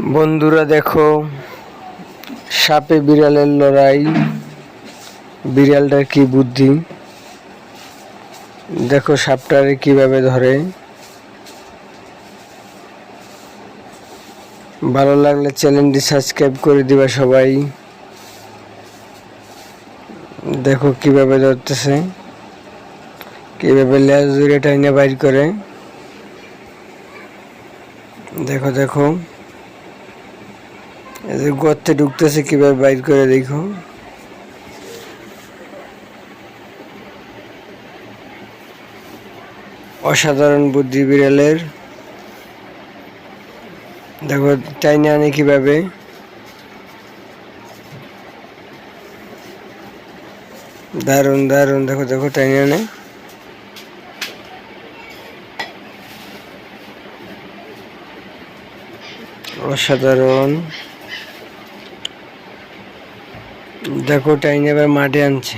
বন্ধুরা দেখো, সাপে বিড়ালের লড়াই। বিড়ালটার কি বুদ্ধি? দেখো সাপটারে কীভাবে ধরে। ভালো লাগলে চ্যানেলটি সাবস্ক্রাইব করে দিবা সবাই। দেখো কীভাবে ধরতেছে। কীভাবে লেজ জুড়ে টাইনে বাইর করে। দেখো দেখো। যে গর্তে ঢুকতেছে কীভাবে বাইর করে দেখো। অসাধারণ বুদ্ধি বিড়ালের। দেখো টাইনে আনে কীভাবে? দারুণ দারুণ, দেখো দেখো টাইনে আনে। অসাধারণ। দেখো টাইনে এবার মাঠে আনছে।